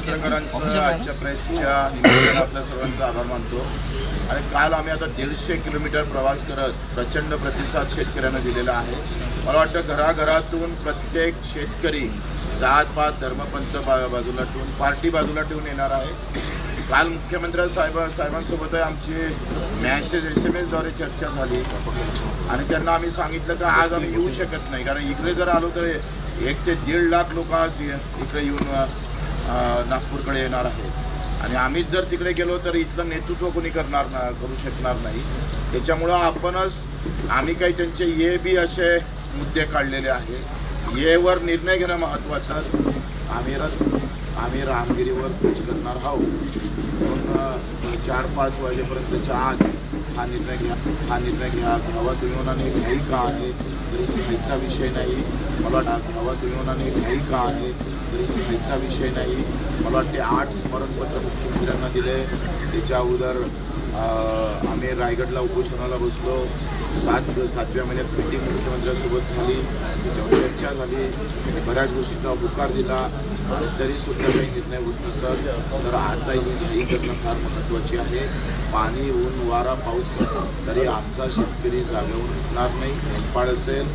पत्रकारांचं आजच्या प्रेसच्या निमित्तानं आपल्या सर्वांचा आभार मानतो. आणि काल आम्ही आता दीडशे किलोमीटर प्रवास करत प्रचंड प्रतिसाद शेतकऱ्यांना दिलेला आहे. मला वाटतं घराघरातून प्रत्येक शेतकरी जात पात धर्मपंथ बाजूला ठेवून पार्टी बाजूला ठेवून येणार आहे. काल मुख्यमंत्री साहेब साहेबांसोबत आमची मॅसेज एस एम एसद्वारे चर्चा झाली. आणि त्यांना आम्ही सांगितलं की आज आम्ही येऊ शकत नाही. कारण इकडे जर आलो तर एक ते दीड लाख लोक आज इकडे येऊन नागपूरकडे येणार आहेत. आणि आम्हीच जर तिकडे गेलो तर इथलं नेतृत्व कोणी करणार ना करू शकणार नाही. त्याच्यामुळं आपणच आम्ही काही त्यांचे ये बी असे मुद्दे काढलेले आहे येवर निर्णय घेणं महत्त्वाचं आम्ही र- आम्ही रामगिरीवर कूच करणार आहोत. चार पाच वाजेपर्यंतच्या आत हा निर्णय घ्या हा निर्णय घ्या घ्यावा तुम्ही म्हणाने घाई का आहे? तरी घ्यायचा विषय नाही. मला वाटतं घ्यावा तुम्ही म्हणाने घाई का आहे? तरी घ्यायचा विषय नाही. मला वाटते आठ स्मरणपत्र मुख्यमंत्र्यांना दिले. त्याच्या अगोदर आम्ही रायगडला उपोषणाला बसलो. सात सातव्या महिन्यात मीटिंग मुख्यमंत्र्यासोबत झाली. त्याच्यावर चर्चा झाली. बऱ्याच गोष्टीचा होकार दिला. आणि तरीसुद्धा काही निर्णय होत नसत. तर आता ही घाई करणं फार महत्त्वाची आहे. पाणी ऊन वारा पाऊस तरी आमचा शेतकरी जागेहून उठणार नाही. हेलपाड असेल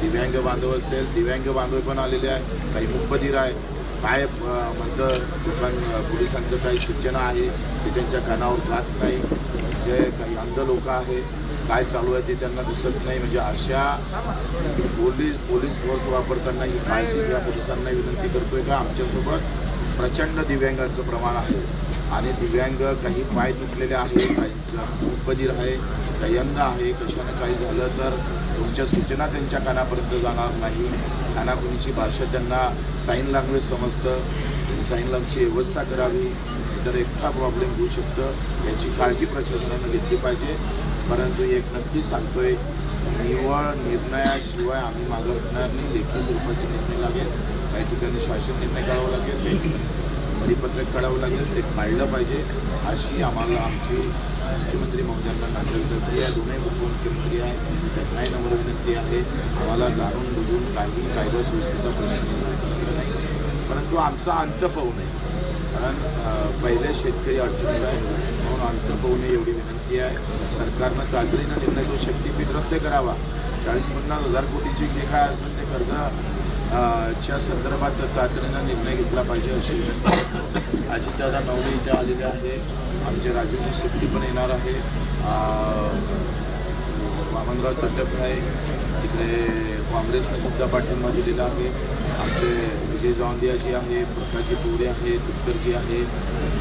दिव्यांग बांधव असेल दिव्यांग बांधव पण आलेले आहे काही मुखबधीर आहे काय म्हणतं पण पोलिसांचं काही सूचना आहे ते त्यांच्या कानावर जात नाही? जे काही अंध लोक आहे काय चालू आहे ते त्यांना दिसत नाही? म्हणजे अशा पोलीस पोलीस फोर्स वापरताना ही काळजी घ्या. पोलिसांना विनंती करतोय का? आमच्यासोबत प्रचंड दिव्यांगांचं प्रमाण आहे. आणि दिव्यांग काही पाय तुटलेले आहे काही मुखबधीर आहे काही अंध आहे कशानं काही झालं तर तुमच्या सूचना त्यांच्या कानापर्यंत जाणार नाही. कानाकुनीची भाषा त्यांना साईन लँग्वेज समजतं. साईन लँग्वेजची व्यवस्था करावी तर एकटा प्रॉब्लेम होऊ शकतं. याची काळजी प्रशासनानं घेतली पाहिजे. परंतु एक नक्की सांगतोय निवळ निर्णयाशिवाय आम्ही मागं हटणार नाही. लेखी स्वरूपाचे निर्णय लागेल. काही ठिकाणी शासन निर्णय काढावा लागेल. परिपत्रक काढावं लागेल ते काढलं पाहिजे. अशी आम्हाला आमची मुख्यमंत्री महोदयांना नाट्य या आहे दोन्ही उपमुख्यमंत्री आहे त्यांनाही नम्र विनंती आहे. आम्हाला जाणून बुजून काही कायदा सुव्यवस्थेचा प्रश्न नाही. परंतु आमचा अंत पाहू नये. कारण पहिले शेतकरी अडचणीत आहे म्हणून अंत पाहू नये एवढी विनंती आहे. सरकारनं तातडीनं निर्णय तो शक्तीपीठ रद्द करावा. चाळीस पन्नास हजार कोटीची जे काय असेल ते कर्ज च्या संदर्भात तातडीनं निर्णय घेतला पाहिजे अशी विनंती अजितदादा नवले इथे आलेले आहे आमचे राजूजी शेट्टी पण येणार आहे. वामनराव चड्डप आहे तिकडे काँग्रेसने सुद्धा पाठिंबा दिलेला आहे. आमचे विजय जावंदियाजी आहे प्रकाशजी पोरे आहे तुपकरजी आहे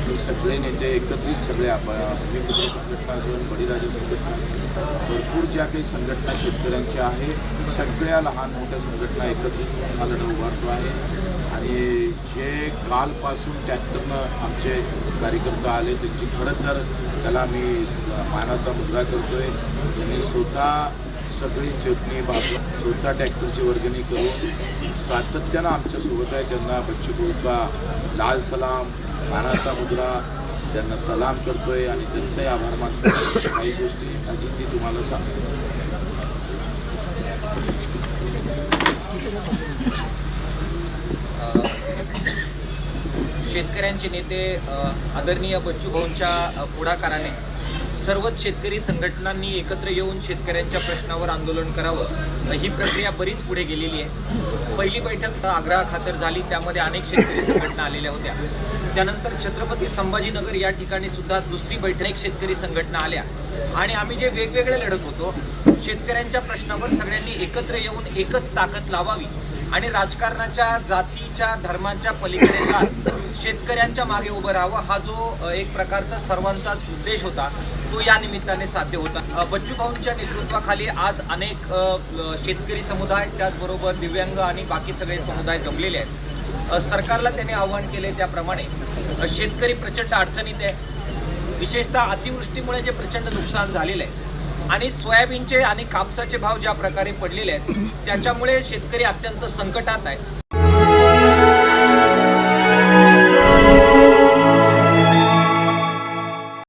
हे सगळे नेते एकत्रित सगळे आप- संघटना असेल बळीराजा संघटना भरपूर ज्या काही संघटना शेतकऱ्यांच्या आहे सगळ्या लहान मोठ्या संघटना एकत्रित हा लढा उभारतो आहे. आणि जे कालपासून ट्रॅक्टरनं आमचे कार्यकर्ता आले त्यांची खरं तर त्याला मी मानाचा मुद्रा करतोय. त्यांनी स्वतः सगळी चटणी बाजू स्वतः ट्रॅक्टरची वर्गणी करून सातत्यानं आमच्यासोबत आहे. त्यांना बच्चूभाऊचा लाल सलाम मानाचा मुद्रा त्यांना सलाम करतोय आणि त्यांचाही आभार मानतो काही गोष्टी अजितजी तुम्हाला सांग शेतकऱ्यांचे नेते आदरणीय बच्चू भाऊंच्या पुढाकाराने सर्वच शेतकरी संघटनांनी एकत्र येऊन शेतकऱ्यांच्या प्रश्नावर आंदोलन करावं. ही प्रक्रिया बरीच पुढे गेलेली आहे. पहिली बैठक आग्रहाखातर झाली त्यामध्ये अनेक शेतकरी संघटना आलेल्या होत्या. त्यानंतर छत्रपती संभाजीनगर या ठिकाणी सुद्धा दुसरी बैठक अनेक शेतकरी संघटना आल्या. आणि आम्ही जे वेगवेगळे लढत होतो शेतकऱ्यांच्या प्रश्नावर सगळ्यांनी एकत्र येऊन एकच ताकद लावावी. आणि राजकारणाच्या जातीच्या धर्माच्या पलीकडे जात शेतकऱ्यांच्या मागे उभं राहावं हा जो एक प्रकारचा सर्वांचाच उद्देश होता. तो या निमित्ताने साध्य होता. बच्चू भाऊंच्या नेतृत्वाखाली आज अनेक शेतकरी समुदाय त्याचबरोबर दिव्यांग आणि बाकी सगळे समुदाय जमलेले आहेत. सरकारला त्याने आव्हान केले त्याप्रमाणे शेतकरी प्रचंड अडचणीत आहे. विशेषतः अतिवृष्टीमुळे जे प्रचंड नुकसान झालेलं आहे आणि सोयाबीनचे आणि कापसाचे भाव ज्या प्रकारे पडलेले आहेत त्याच्यामुळे शेतकरी अत्यंत संकटात आहे.